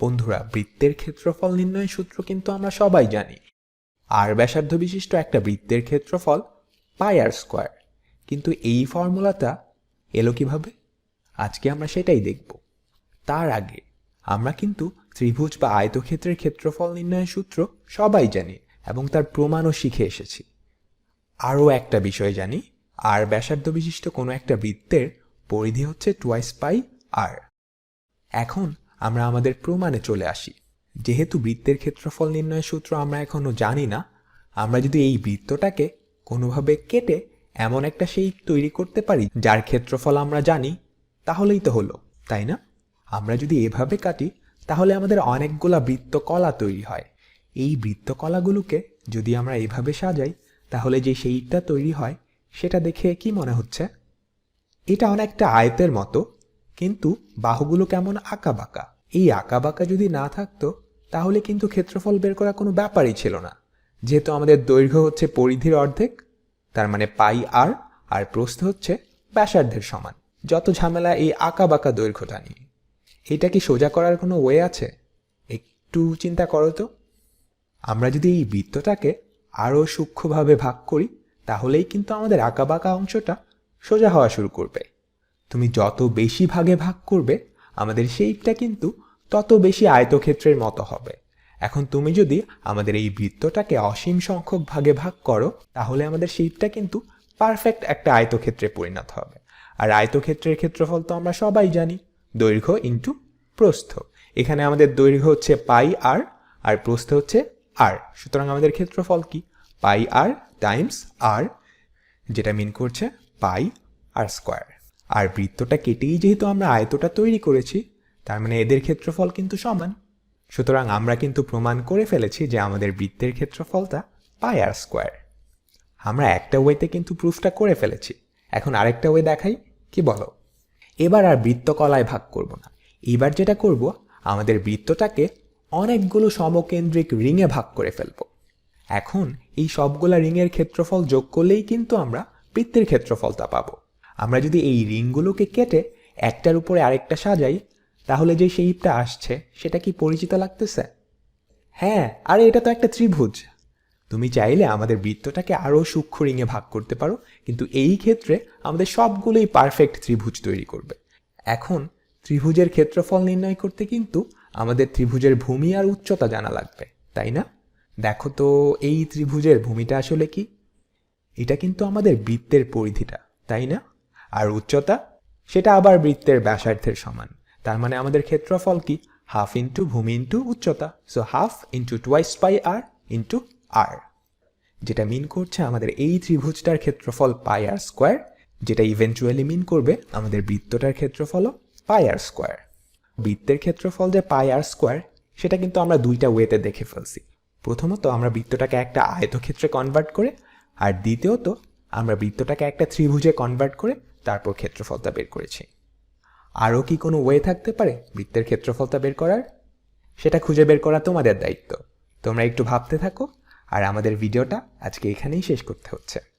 বন্ধুরা, বৃত্তের ক্ষেত্রফল নির্ণয়ের সূত্র কিন্তু আমরা সবাই জানি। আর ব্যাসার্ধ বিশিষ্ট একটা বৃত্তের ক্ষেত্রফল পাই আর স্কোয়ার। কিন্তু এই ফর্মুলাটা এলো কীভাবে? আজকে আমরা সেটাই দেখব। তার আগে, আমরা কিন্তু ত্রিভুজ বা আয়তক্ষেত্রের ক্ষেত্রফল নির্ণয়ের সূত্র সবাই জানি এবং তার প্রমাণও শিখে এসেছি। আরও একটা বিষয় জানি, আর ব্যাসার্ধ বিশিষ্ট কোনো একটা বৃত্তের পরিধি হচ্ছে টুয়াইস পাই আর এখন আমরা আমাদের প্রমাণে চলে আসি। যেহেতু বৃত্তের ক্ষেত্রফল নির্ণয়ের সূত্র আমরা এখনও জানি না, আমরা যদি এই বৃত্তটাকে কোনোভাবে কেটে এমন একটা সেই তৈরি করতে পারি, যার ক্ষেত্রফল আমরা জানি, তাহলেই তো হলো, তাই না? আমরা যদি এভাবে কাটি, তাহলে আমাদের অনেকগুলা বৃত্তকলা তৈরি হয়। এই বৃত্তকলাগুলোকে যদি আমরা এভাবে সাজাই, তাহলে যে শেপটা তৈরি হয়, সেটা দেখে কি মনে হচ্ছে? এটা অনেকটা আয়তের মতো কিন্তু বাহুগুলো কেমন আঁকা বাঁকা এই আঁকা বাঁকা যদি না থাকতো, তাহলে কিন্তু ক্ষেত্রফল বের করা কোনো ব্যাপারই ছিল না। যেহেতু আমাদের দৈর্ঘ্য হচ্ছে পরিধির অর্ধেক, তার মানে পাই আর আর প্রস্থ হচ্ছে ব্যাসার্ধের সমান। যত ঝামেলা এই আঁকা বাঁকা দৈর্ঘ্যটা নিয়ে। এটা কি সোজা করার কোনো ওয়ে আছে? একটু চিন্তা করো তো। আমরা যদি এই বৃত্তটাকে আরও সূক্ষ্মভাবে ভাগ করি, তাহলেই কিন্তু আমাদের আঁকাবাঁকা অংশটা সোজা হওয়া শুরু করবে। তুমি যত বেশি ভাগে ভাগ করবে, আমাদের শেপটা কিন্তু তত বেশি আয়তক্ষেত্রের মতো হবে। এখন তুমি যদি আমাদের এই বৃত্তটাকে অসীম সংখ্যক ভাগে ভাগ করো, তাহলে আমাদের শেপটা কিন্তু পারফেক্ট একটা আয়তক্ষেত্রে পরিণত হবে। আর আয়তক্ষেত্রের ক্ষেত্রফল তো আমরা সবাই জানি, দৈর্ঘ্য ইন্টু প্রস্থ। এখানে আমাদের দৈর্ঘ্য হচ্ছে পাই আর আর প্রস্থ হচ্ছে আর সুতরাং আমাদের ক্ষেত্রফল কি? পাই আর টাইমস আর যেটা মিন করছে পাই আর স্কোয়ার আর বৃত্তটা কেটেই যেহেতু আমরা আয়তটা তৈরি করেছি, তার মানে এদের ক্ষেত্রফল কিন্তু সমান। সুতরাং আমরা কিন্তু প্রমাণ করে ফেলেছি যে আমাদের বৃত্তের ক্ষেত্রফলটা পাই আর স্কোয়ার। আমরা একটা ওয়েতে কিন্তু প্রুফটা করে ফেলেছি। এখন আরেকটা ওয়ে দেখাই, কি বলো? এবার আর বৃত্তকলায় ভাগ করব না। এবার যেটা করব, আমাদের বৃত্তটাকে অনেকগুলো সমকেন্দ্রিক রিংয়ে ভাগ করে ফেলব। এখন এই সবগুলা রিংয়ের ক্ষেত্রফল যোগ করলেই কিন্তু আমরা বৃত্তের ক্ষেত্রফলটা পাবো। আমরা যদি এই রিংগুলোকে কেটে একটার উপরে আরেকটা সাজাই, তাহলে যে শেপটা আসছে, সেটা কি পরিচিত লাগতেছে? হ্যাঁ আরে এটা তো একটা ত্রিভুজ। তুমি চাইলে আমাদের বৃত্তটাকে আরও সূক্ষ্ম রিংয়ে ভাগ করতে পারো, কিন্তু এই ক্ষেত্রে আমাদের সবগুলোই পারফেক্ট ত্রিভুজ তৈরি করবে। এখন ত্রিভুজের ক্ষেত্রফল নির্ণয় করতে কিন্তু আমাদের ত্রিভুজের ভূমি আর উচ্চতা জানা লাগবে, তাই না? দেখো তো, এই ত্রিভুজের ভূমিটা আসলে কি? এটা কিন্তু আমাদের বৃত্তের পরিধিটা, তাই না? আর উচ্চতা, সেটা আবার বৃত্তের ব্যাসার্ধের সমান। তার মানে আমাদের ক্ষেত্রফল কি? হাফ ইন্টু ভূমি ইন্টু উচ্চতা। So half into twice pi r into r যেটা মিন করছে আমাদের এই ত্রিভুজটার ক্ষেত্রফল পাই আর স্কোয়ার যেটা ইভেন্চুয়ালি মিন করবে আমাদের বৃত্তটার ক্ষেত্রফল পাই আর স্কোয়ার বৃত্তের ক্ষেত্রফল যে পাই আর স্কোয়ার সেটা কিন্তু আমরা দুইটা ওয়েতে দেখে ফেলছি। প্রথমত, আমরা বৃত্তটাকে একটা আয়তক্ষেত্রে কনভার্ট করে, আর দ্বিতীয়ত, আমরা বৃত্তটাকে একটা ত্রিভুজে কনভার্ট করে তারপর ক্ষেত্রফলটা বের করেছি। আরও কি কোনো ওয়ে থাকতে পারে বৃত্তের ক্ষেত্রফলটা বের করার? সেটা খুঁজে বের করা তোমাদের দায়িত্ব। তোমরা একটু ভাবতে থাকো, আর আমাদের ভিডিওটা আজকে এখানেই শেষ করতে হচ্ছে।